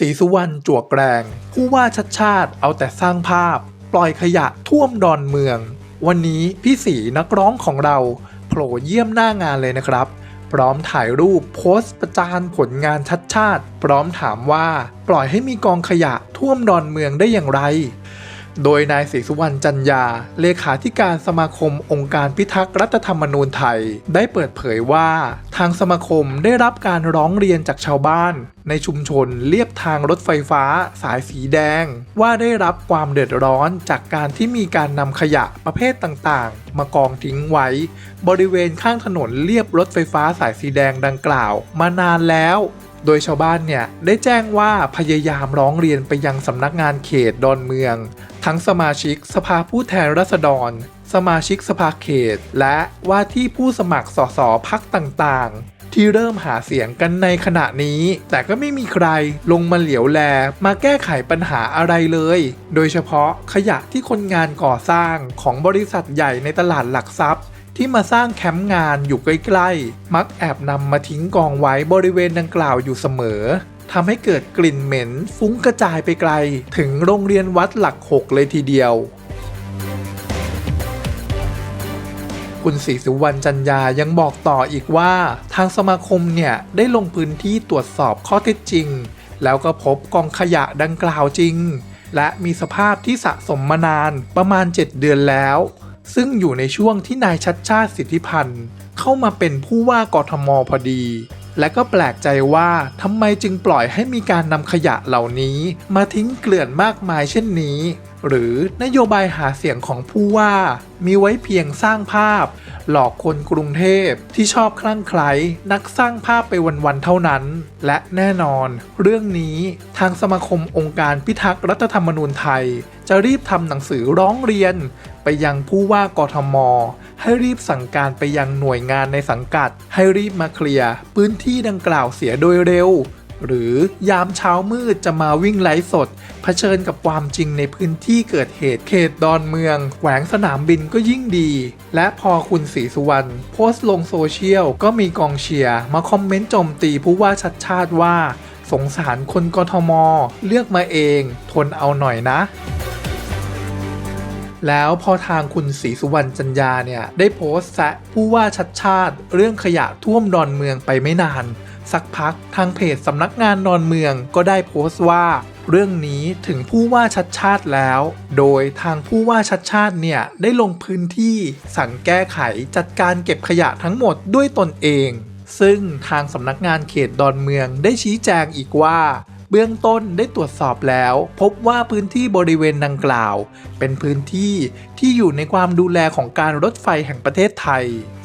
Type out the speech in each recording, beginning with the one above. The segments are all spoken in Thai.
ศรีสุวรรณจวกแกรง ผู้ว่าชัดชาติเอาแต่สร้างภาพ ปล่อยขยะท่วมดอนเมือง วันนี้พี่สีนักร้องของเราโผล่เยี่ยมหน้างานเลยนะครับ พร้อมถ่ายรูปโพสต์ประจานผลงานชัดชาติ พร้อมถามว่า ปล่อยให้มีกองขยะท่วมดอนเมืองได้อย่างไร โดยนายศรีสุวรรณจันยา เลขาธิการสมาคมองค์การพิทักษ์รัฐธรรมนูญไทย ได้เปิดเผยว่า ทางสมาคมได้รับการร้องเรียนจากชาวบ้าน ในชุมชนเลียบทางรถไฟฟ้า สายสีแดง ว่าได้รับความเดือดร้อนจากการที่มีการนำขยะประเภทต่างๆ มากองทิ้งไว้ บริเวณข้างถนนเลียบรถไฟฟ้าสายสีแดงดังกล่าว มานานแล้ว โดยชาวบ้านเนี่ยได้แจ้งว่าพยายามร้องเรียนไปยังสำนักงานเขตดอนเมือง ทั้งสมาชิกสภาผู้แทนราษฎร สมาชิกสภาเขต และว่าที่ผู้สมัครสสพักต่างๆ ที่เริ่มหาเสียงกันในขณะนี้ แต่ก็ไม่มีใครลงมาเหลียวแล มาแก้ไขปัญหาอะไรเลย โดยเฉพาะขยะที่คนงานก่อสร้างของบริษัทใหญ่ในตลาดหลักทรัพย์ ที่มาสร้างแคมป์งานอยู่ใกล้ๆ มักแอบนำมาทิ้งกองไว้บริเวณดังกล่าวอยู่เสมอทำให้เกิดกลิ่นเหม็นฟุ้งกระจายไปไกล ถึงโรงเรียนวัดหลักหกเลยทีเดียว คุณศรีสุวรรณจันยายังบอกต่ออีกว่า ทางสมาคมเนี่ย ได้ลงพื้นที่ตรวจสอบข้อเท็จจริง แล้วก็พบกองขยะดังกล่าวจริง และมีสภาพที่สะสมมานานประมาณ 7 เดือนแล้ว ซึ่งอยู่ในช่วงที่นายชัดชาติสิทธิพันธ์เข้ามาเป็นผู้ว่ากทมพอดี และก็แปลกใจว่าทำไมจึงปล่อยให้มีการนำขยะเหล่านี้ มาทิ้งเกลื่อนมากมายเช่นนี้ หรือนโยบายหาเสียงของผู้ว่ามีไว้เพียงสร้างภาพ หลอกคนกรุงเทพที่ชอบคลั่งไคล้นักสร้างภาพไปวันๆเท่านั้น และแน่นอน เรื่องนี้ทางสมาคมองค์การพิทักษ์รัฐธรรมนูญไทย จะรีบทำหนังสือร้องเรียน ไปยังผู้ว่ากทม ให้รีบสั่งการไปยังหน่วยงานในสังกัด ให้รีบมาเคลียร์พื้นที่ดังกล่าวเสียโดยเร็ว หรือยามเช้ามืดจะมาวิ่งไลฟ์สด เผชิญกับความจริงในพื้นที่เกิดเหตุเขตดอนเมืองแขวงสนามบินก็ยิ่งดี และพอคุณศรีสุวรรณโพสต์ลงโซเชียล ก็มีกองเชียร์มาคอมเมนต์โจมตีผู้ว่าชัดชาติว่า สงสารคนกทม เลือกมาเอง ทนเอาหน่อยนะแล้วพอทางคุณศรีสุวรรณจันยาเนี่ย ได้โพสต์แซะผู้ว่าชัดชาติ เรื่องขยะท่วมดอนเมืองไปไม่นาน สักพักทางเพจสำนักงานดอนเมืองก็ได้โพสต์ว่า เรื่องนี้ถึงผู้ว่าชัดชาติแล้ว โดยทางผู้ว่าชัดชาติเนี่ยได้ลงพื้นที่สั่งแก้ไขจัดการเก็บขยะทั้งหมดด้วยตนเองซึ่งทางสำนักงานเขตดอนเมืองได้ชี้แจงอีกว่า เบื้องต้นได้ตรวจสอบแล้ว พบว่าพื้นที่บริเวณดังกล่าว เป็นพื้นที่ที่อยู่ในความดูแลของการรถไฟแห่งประเทศไทย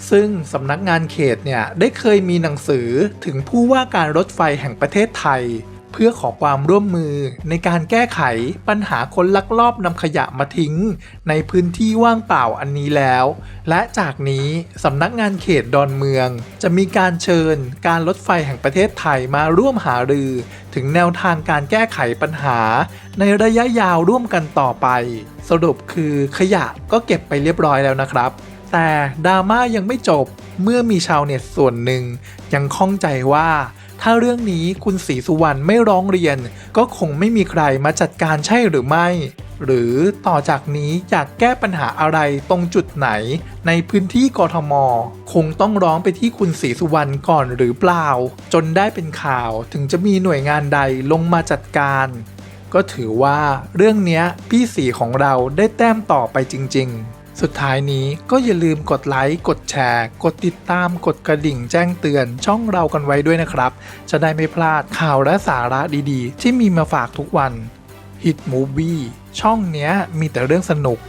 ซึ่งสำนักงานเขตเนี่ยได้เคยมีหนังสือถึงผู้ว่าการรถไฟแห่งประเทศไทย เพื่อขอความร่วมมือในการแก้ไขปัญหาคนลักลอบนำขยะมาทิ้ง ในพื้นที่ว่างเปล่าอันนี้แล้ว และจากนี้สำนักงานเขตดอนเมือง จะมีการเชิญการรถไฟแห่งประเทศไทยมาร่วมหารือ ถึงแนวทางการแก้ไขปัญหา ในระยะยาวร่วมกันต่อไป สรุปคือขยะก็เก็บไปเรียบร้อยแล้วนะครับ แต่ดราม่ายังไม่จบ เมื่อมีชาวเน็ตส่วนหนึ่งยังข้องใจว่า ถ้าเรื่องนี้คุณศรีสุวรรณไม่ร้องเรียน ก็คงไม่มีใครมาจัดการใช่หรือไม่ หรือต่อจากนี้อยากแก้ปัญหาอะไรตรงจุดไหน ในพื้นที่กทม คงต้องร้องไปที่คุณศรีสุวรรณก่อนหรือเปล่า จนได้เป็นข่าวถึงจะมีหน่วยงานใดลงมาจัดการก็ถือว่าเรื่องนี้พี่สีของเราได้แต้มต่อไปจริง ๆ สุดท้ายนี้ก็อย่าลืมกดไลค์ กดแชร์ กดติดตาม กดกระดิ่งแจ้งเตือนช่องเรากันไว้ด้วยนะครับ จะได้ไม่พลาดข่าวและสาระดีๆ ที่มีมาฝากทุกวัน Hit Movie ช่องเนี้ยมีแต่เรื่องสนุก